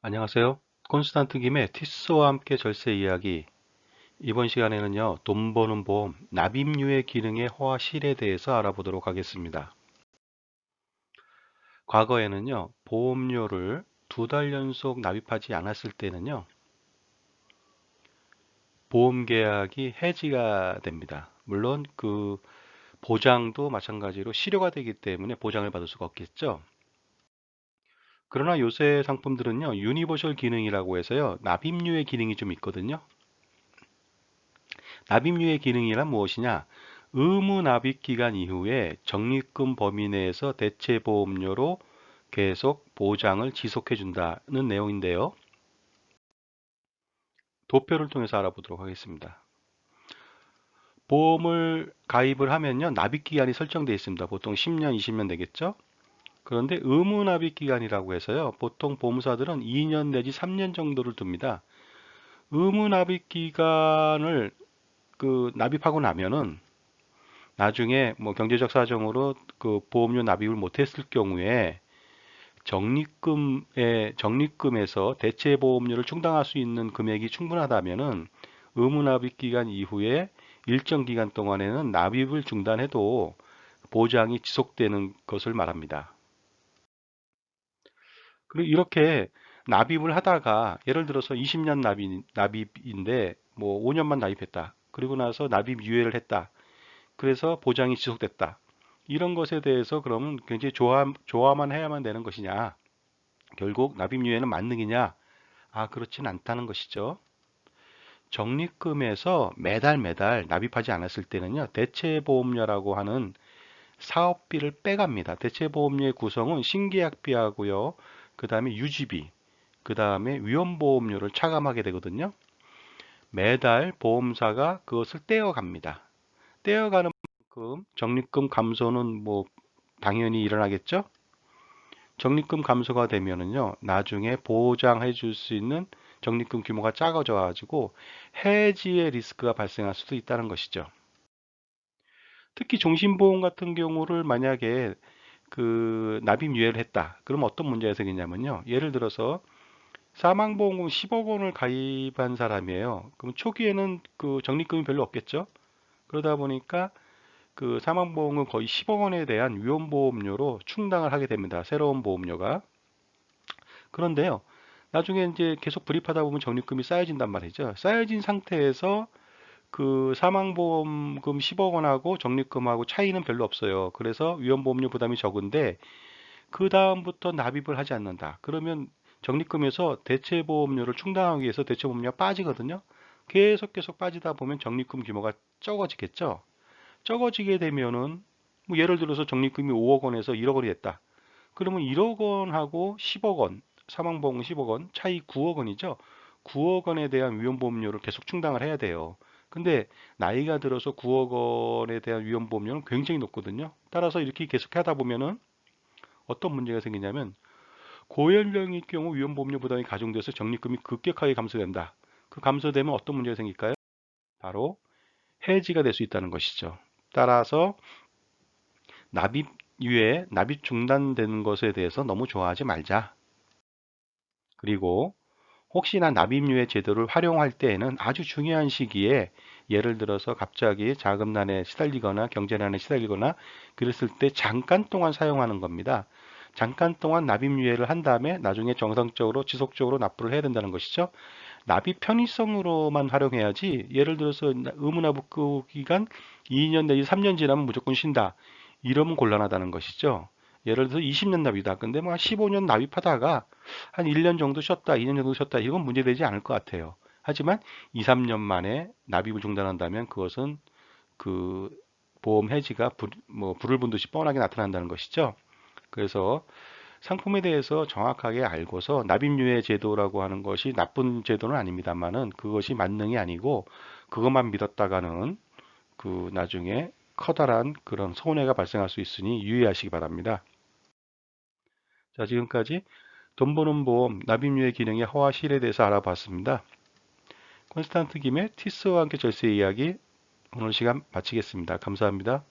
안녕하세요. 콘스탄트 김의 티스와 함께 절세 이야기. 이번 시간에는요, 돈 버는 보험, 납입류의 기능의 허와 실에 대해서 알아보도록 하겠습니다. 과거에는요, 보험료를 두 달 연속 납입하지 않았을 때는요, 보험 계약이 해지가 됩니다. 물론 그 보장도 마찬가지로 실효가 되기 때문에 보장을 받을 수가 없겠죠. 그러나 요새 상품들은요, 유니버셜 기능이라고 해서요, 납입류의 기능이 좀 있거든요. 납입류의 기능이란 무엇이냐? 의무 납입 기간 이후에 적립금 범위 내에서 대체 보험료로 계속 보장을 지속해 준다는 내용인데요. 도표를 통해서 알아보도록 하겠습니다. 보험을 가입을 하면요, 납입 기간이 설정되어 있습니다. 보통 10년, 20년 되겠죠? 그런데 의무 납입 기간이라고 해서요. 보통 보험사들은 2년 내지 3년 정도를 둡니다. 의무 납입 기간을 그 납입하고 나면은 나중에 뭐 경제적 사정으로 그 보험료 납입을 못했을 경우에 적립금의 적립금에서 대체 보험료를 충당할 수 있는 금액이 충분하다면은 의무 납입 기간 이후에 일정 기간 동안에는 납입을 중단해도 보장이 지속되는 것을 말합니다. 그리고 이렇게 납입을 하다가 예를 들어서 20년 납입, 납입인데 뭐 5년만 납입했다. 그리고 나서 납입 유예를 했다. 그래서 보장이 지속됐다. 이런 것에 대해서 그러면 굉장히 좋아, 좋아만 해야만 되는 것이냐? 결국 납입 유예는 만능이냐? 아, 그렇진 않다는 것이죠. 적립금에서 매달 매달 납입하지 않았을 때는요, 대체보험료라고 하는 사업비를 빼갑니다. 대체보험료의 구성은 신계약비하고요, 그 다음에 유지비, 그 다음에 위험보험료를 차감하게 되거든요. 매달 보험사가 그것을 떼어갑니다. 떼어가는 만큼 적립금 감소는 뭐 당연히 일어나겠죠. 적립금 감소가 되면은요, 나중에 보장해 줄 수 있는 적립금 규모가 작아져 가지고 해지의 리스크가 발생할 수도 있다는 것이죠. 특히 종신보험 같은 경우를 만약에 그 납입 유예를 했다. 그럼 어떤 문제가 생기냐면요. 예를 들어서 사망보험금 10억 원을 가입한 사람이에요. 그럼 초기에는 그 적립금이 별로 없겠죠. 그러다 보니까 그 사망보험은 거의 10억 원에 대한 위험보험료로 충당을 하게 됩니다. 새로운 보험료가. 그런데요. 나중에 이제 계속 불입하다 보면 적립금이 쌓여진단 말이죠. 쌓여진 상태에서 그 사망보험금 10억 원하고 적립금하고 차이는 별로 없어요. 그래서 위험보험료 부담이 적은데 그 다음부터 납입을 하지 않는다. 그러면 적립금에서 대체보험료를 충당하기 위해서 대체보험료가 빠지거든요. 계속 계속 빠지다 보면 적립금 규모가 적어지겠죠. 적어지게 되면은 뭐 예를 들어서 적립금이 5억 원에서 1억 원이 됐다. 그러면 1억 원하고 10억 원, 사망보험 10억 원, 차이 9억 원이죠. 9억 원에 대한 위험보험료를 계속 충당을 해야 돼요. 근데 나이가 들어서 9억 원에 대한 위험 보험료는 굉장히 높거든요. 따라서 이렇게 계속 하다 보면은 어떤 문제가 생기냐면 고연령일 경우 위험 보험료 부담이 가중돼서 적립금이 급격하게 감소된다. 그 감소되면 어떤 문제가 생길까요? 바로 해지가 될 수 있다는 것이죠. 따라서 납입 유예, 납입 중단되는 것에 대해서 너무 좋아하지 말자. 그리고 혹시나 납입유예 제도를 활용할 때에는 아주 중요한 시기에 예를 들어서 갑자기 자금난에 시달리거나 경제난에 시달리거나 그랬을 때 잠깐 동안 사용하는 겁니다. 잠깐 동안 납입유예를 한 다음에 나중에 정상적으로 지속적으로 납부를 해야 된다는 것이죠. 납입 편의성으로만 활용해야지 예를 들어서 의무납부 기간 2년 내지 3년 지나면 무조건 쉰다. 이러면 곤란하다는 것이죠. 예를 들어서 20년 납입이다. 근데 뭐 15년 납입하다가 한 1년 정도 쉬었다, 2년 정도 쉬었다. 이건 문제되지 않을 것 같아요. 하지만 2, 3년 만에 납입을 중단한다면 그것은 그 보험 해지가 불, 뭐 불을 본 듯이 뻔하게 나타난다는 것이죠. 그래서 상품에 대해서 정확하게 알고서 납입유예 제도라고 하는 것이 나쁜 제도는 아닙니다만은 그것이 만능이 아니고 그것만 믿었다가는 그 나중에 커다란 그런 손해가 발생할 수 있으니 유의하시기 바랍니다. 자, 지금까지 돈 버는 보험 납입유예 기능의 허와 실에 대해서 알아봤습니다. 콘스탄트 김의 티스와 함께 절세 이야기 오늘 시간 마치겠습니다. 감사합니다.